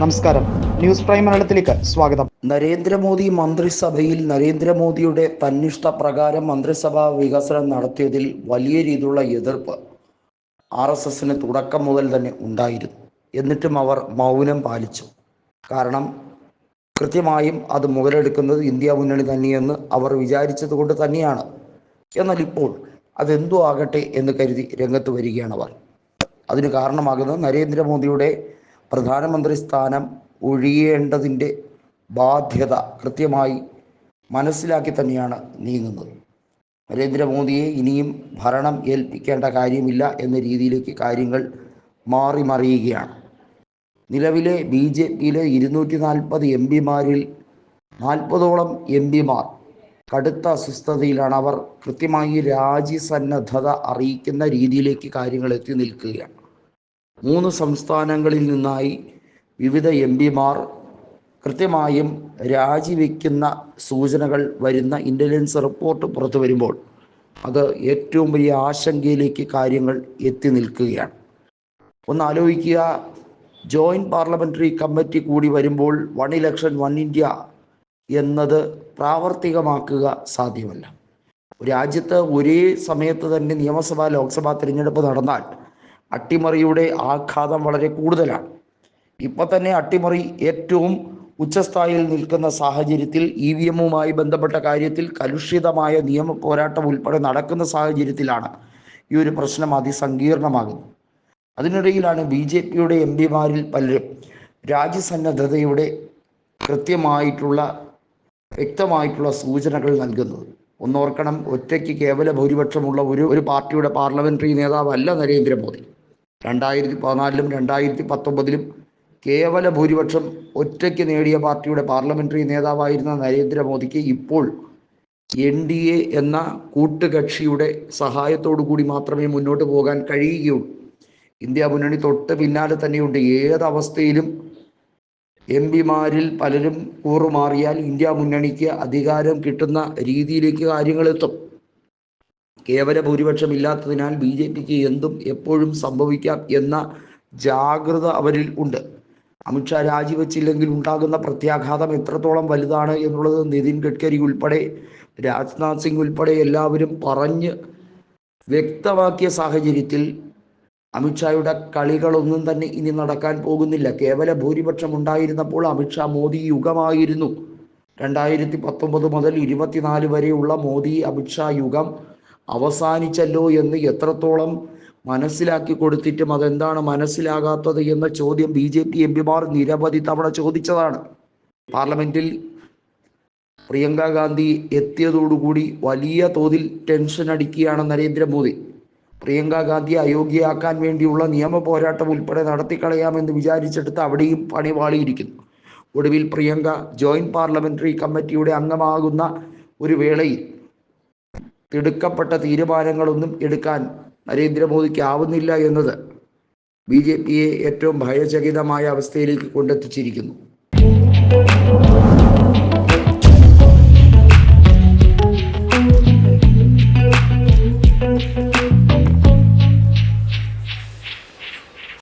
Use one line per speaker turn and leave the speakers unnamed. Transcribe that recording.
നമസ്കാരം. News prime മലയാളത്തിലേക്ക് സ്വാഗതം.
നരേന്ദ്രമോദി മന്ത്രിസഭയിൽ നരേന്ദ്രമോദിയുടെ തന്നിഷ്ട പ്രകാരം മന്ത്രിസഭാ വികസനം നടത്തിയതിൽ വലിയ രീതിയിലുള്ള എതിർപ്പ് ആർ എസ് എസിന് തുടക്കം മുതൽ തന്നെ ഉണ്ടായിരുന്നു. എന്നിട്ടും അവർ മൗനം പാലിച്ചു. കാരണം കൃത്യമായും അത് മുതലെടുക്കുന്നത് ഇന്ത്യ മുന്നണി തന്നെയെന്ന് അവർ വിചാരിച്ചത് കൊണ്ട് തന്നെയാണ്. എന്നാൽ ഇപ്പോൾ അതെന്തോ ആകട്ടെ എന്ന് കരുതി രംഗത്ത് വരികയാണ് അവർ. അതിന് കാരണമാകുന്നത് നരേന്ദ്രമോദിയുടെ പ്രധാനമന്ത്രി സ്ഥാനം ഒഴിയേണ്ടതിന്റെ ബാധ്യത കൃത്യമായി മനസ്സിലാക്കി തന്നെയാണ് നീങ്ങുന്നത്. നരേന്ദ്രമോദിയെ ഇനിയും ഭരണം ഏൽപ്പിക്കേണ്ട കാര്യമില്ല എന്ന രീതിയിലേക്ക് കാര്യങ്ങൾ മാറി മറിയുകയാണ്. നിലവിലെ ബി ജെ പിയിലെ ഇരുന്നൂറ്റി നാൽപ്പത് എം പിമാരിൽ നാൽപ്പതോളം എം പിമാർ കടുത്ത അസ്വസ്ഥതയിലാണ് അവർ കൃത്യമായി രാജ്യസന്നദ്ധത അറിയിക്കുന്ന രീതിയിലേക്ക് കാര്യങ്ങൾ എത്തി നിൽക്കുകയാണ്. മൂന്ന് സംസ്ഥാനങ്ങളിൽ നിന്നായി വിവിധ എം പിമാർ കൃത്യമായും രാജിവെക്കുന്ന സൂചനകൾ വരുന്ന ഇന്റലിജൻസ് റിപ്പോർട്ട് പുറത്തു വരുമ്പോൾ അത് ഏറ്റവും വലിയ ആശങ്കയിലേക്ക് കാര്യങ്ങൾ എത്തി നിൽക്കുകയാണ്. ഒന്ന് ആലോചിക്കുക ജോയിന്റ് പാർലമെന്ററി കമ്മിറ്റി കൂടി വരുമ്പോൾ വൺ ഇലക്ഷൻ വൺ ഇന്ത്യ എന്നത് പ്രാവർത്തികമാക്കുക സാധ്യമല്ല. രാജ്യത്ത് ഒരേ സമയത്ത് തന്നെ നിയമസഭാ ലോക്സഭാ തിരഞ്ഞെടുപ്പ് നടന്നാൽ അട്ടിമറിയുടെ ആഘാതം വളരെ കൂടുതലാണ്. ഇപ്പം തന്നെ അട്ടിമറി ഏറ്റവും ഉച്ചസ്ഥായിൽ നിൽക്കുന്ന സാഹചര്യത്തിൽ ഇ വി എമ്മുമായി ബന്ധപ്പെട്ട കാര്യത്തിൽ കലുഷിതമായ നിയമ പോരാട്ടം ഉൾപ്പെടെ നടക്കുന്ന സാഹചര്യത്തിലാണ് ഈ ഒരു പ്രശ്നം അതിസങ്കീർണമാകുന്നത്. അതിനിടയിലാണ് ബി ജെ പിയുടെ എം പിമാരിൽ പലരും രാജ്യസന്നദ്ധതയുടെ കൃത്യമായിട്ടുള്ള വ്യക്തമായിട്ടുള്ള സൂചനകൾ നൽകുന്നത്. ഒന്നോർക്കണം ഒറ്റയ്ക്ക് കേവല ഭൂരിപക്ഷമുള്ള ഒരു ഒരു പാർട്ടിയുടെ പാർലമെന്ററി നേതാവല്ല നരേന്ദ്രമോദി. രണ്ടായിരത്തി പതിനാലിലും രണ്ടായിരത്തി പത്തൊമ്പതിലും കേവല ഭൂരിപക്ഷം ഒറ്റയ്ക്ക് നേടിയ പാർട്ടിയുടെ പാർലമെന്ററി നേതാവായിരുന്ന നരേന്ദ്രമോദിക്ക് ഇപ്പോൾ എൻ ഡി എ എന്ന കൂട്ടുകക്ഷിയുടെ സഹായത്തോടു കൂടി മാത്രമേ മുന്നോട്ട് പോകാൻ കഴിയുകയുള്ളൂ. ഇന്ത്യ മുന്നണി തൊട്ട് പിന്നാലെ തന്നെയുണ്ട്. ഏതവസ്ഥയിലും എം പിമാരിൽ പലരും കൂറുമാറിയാൽ ഇന്ത്യ മുന്നണിക്ക് അധികാരം കിട്ടുന്ന രീതിയിലേക്ക് കാര്യങ്ങൾ എത്തും. കേവല ഭൂരിപക്ഷം ഇല്ലാത്തതിനാൽ ബി ജെ പിക്ക് എന്തും എപ്പോഴും സംഭവിക്കാം എന്ന ജാഗ്രത അവരിൽ ഉണ്ട്. അമിത്ഷാ രാജിവെച്ചില്ലെങ്കിൽ ഉണ്ടാകുന്ന പ്രത്യാഘാതം എത്രത്തോളം വലുതാണ് എന്നുള്ളത് നിതിൻ ഗഡ്കരി ഉൾപ്പെടെ രാജ്നാഥ് സിംഗ് ഉൾപ്പെടെ എല്ലാവരും പറഞ്ഞ് വ്യക്തമാക്കിയ സാഹചര്യത്തിൽ അമിത്ഷായുടെ കളികളൊന്നും തന്നെ ഇനി നടക്കാൻ പോകുന്നില്ല. കേവല ഭൂരിപക്ഷം ഉണ്ടായിരുന്നപ്പോൾ അമിത്ഷാ മോദി യുഗമായിരുന്നു. രണ്ടായിരത്തി പത്തൊമ്പത് മുതൽ ഇരുപത്തിനാല് വരെയുള്ള മോദി അമിത്ഷാ യുഗം അവസാനിച്ചല്ലോ എന്ന് എത്രത്തോളം മനസ്സിലാക്കി കൊടുത്തിട്ടും അതെന്താണ് മനസ്സിലാകാത്തത് എന്ന ചോദ്യം ബി ജെ പി എം പിമാർ നിരവധി തവണ ചോദിച്ചതാണ്. പാർലമെന്റിൽ പ്രിയങ്ക ഗാന്ധി എത്തിയതോടുകൂടി വലിയ തോതിൽ ടെൻഷൻ അടിക്കുകയാണ് നരേന്ദ്രമോദി. പ്രിയങ്ക ഗാന്ധിയെ അയോഗ്യയാക്കാൻ വേണ്ടിയുള്ള നിയമ പോരാട്ടം ഉൾപ്പെടെ നടത്തിക്കളയാമെന്ന് വിചാരിച്ചെടുത്ത് അവിടെയും പണിവാളിയിരിക്കുന്നു ഒടുവിൽ പ്രിയങ്ക ജോയിന്റ് പാർലമെന്ററി കമ്മിറ്റിയുടെ അംഗമാകുന്ന ഒരു വേളയിൽ തിടുക്കപ്പെട്ട തീരുമാനങ്ങളൊന്നും എടുക്കാൻ നരേന്ദ്രമോദിക്ക് ആവുന്നില്ല എന്നത് ബി ജെ പിയെ ഏറ്റവും ഭയചകിതമായ അവസ്ഥയിലേക്ക് കൊണ്ടെത്തിച്ചിരിക്കുന്നു.